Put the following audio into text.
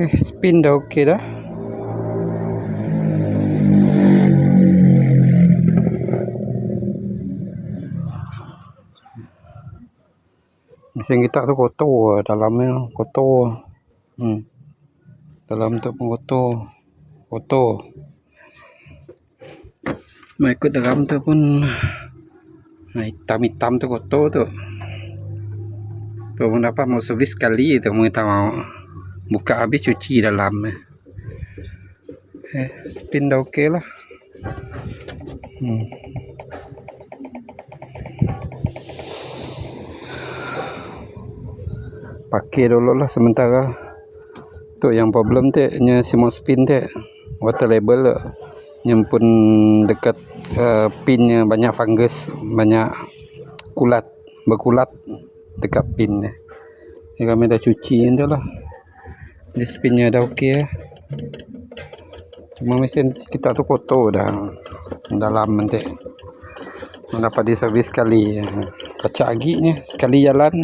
Okay, spin dah okey dah. Mesin kita tu kotor, dalamnya kotor. Hmm. Dalam tu pun kotor. Kotor. Mau ikut dalam tu pun hitam-hitam tu kotor tu. Tu pun dapat mau servis sekali tu mau kita mau. Buka habis cuci dalam. Eh, spin dah okey lah. Hmm. Pakai dulu lah sementara. Tu yang problem tu nya semua spin tu water label tu. Yang pun dekat uh, pinnya banyak fungus, banyak kulat, berkulat dekat pin ni. Kami dah cuci tu lah. Ni spinnya dah okey lah. Cuma mesin kita tu kotor dah dalam nanti. Dapat diservis sekali. Kacak ni sekali jalan